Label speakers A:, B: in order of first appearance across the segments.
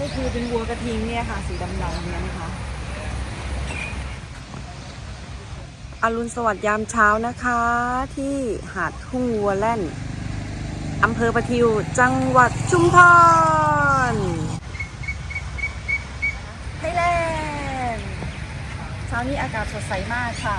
A: ก็คือเป็นวัวกระทิงเนี่ยค่ะ สีดำๆเนี่ยนะคะอรุณสวัสดิ์ยามเช้านะคะ ที่หาดทุ่งวัวแล่นอำเภอประทิวจังหวัดชุมพรไทยแลนด์เช้านี้อากาศสดใสมากค่ะ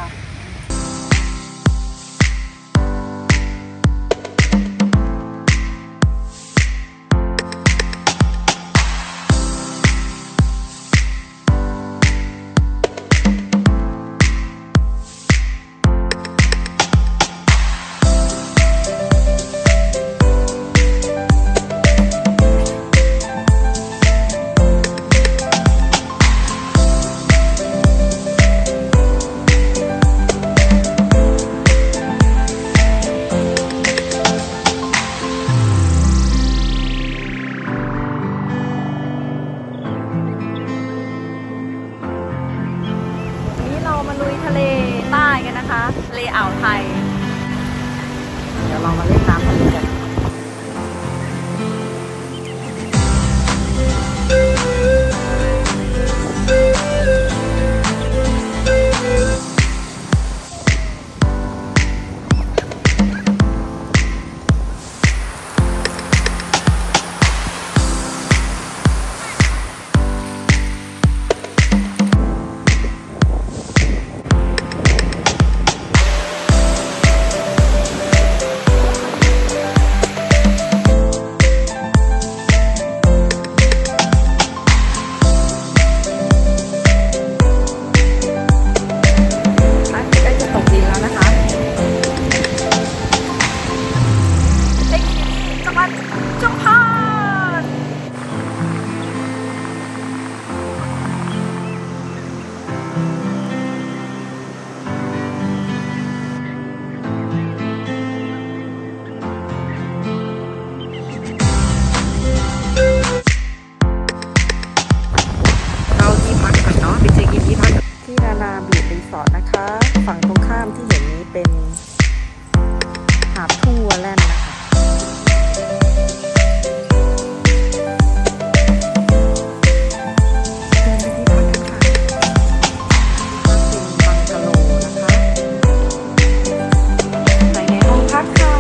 A: มาลุยทะเลใต้กันนะคะทะเลอ่าวไทย เดี๋ยวเรามาเล่น ฝั่งตรงข้ามที่เห็นนี้เป็นหาดทุ่งวัวแล่นนะคะเดินไปที่พักกันค่ะพักเป็นบังกะโลนะคะไปในห้องพักค่ะ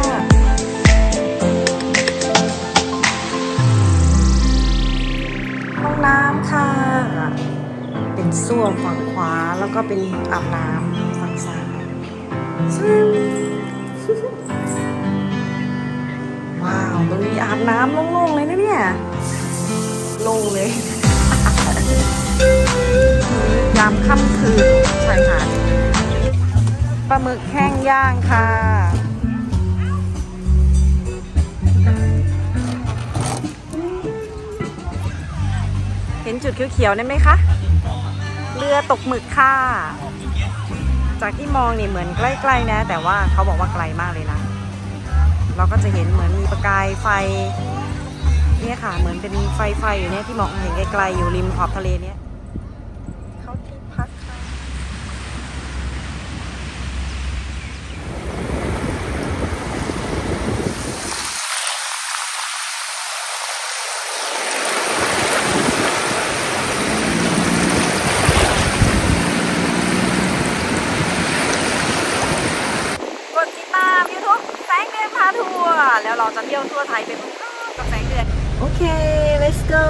A: ห้องน้ำค่ะเป็นส้วมฝั่งขวาแล้วก็เป็นอาบน้ำ ว้าวตรงนี้อาบน้ำโล่งๆเลยนะเนี่ยโล่งเลย ยามค่ำคืนชายหาดปลาหมึกแห้งย่างค่ะเห็นจุดเขียวๆนั่นไหมคะ เรือตกหมึกค่ะ จากที่มองนี่เหมือนใกล้ๆนะ แต่ว่าเขาบอกว่าไกลมากเลยนะ เราก็จะเห็นเหมือนมีประกายไฟเนี่ยค่ะ เหมือนเป็นไฟไฟอยู่เนี่ยที่มองเห็นไกลๆอยู่ริมขอบทะเลเนี่ยเขาที่พักค่ะ กามยูทูบแสงเดือนพาทัวร์แล้วเราจะเที่ยวทั่วไทยไปพร้อมกับแสงเดือน โอเค let's go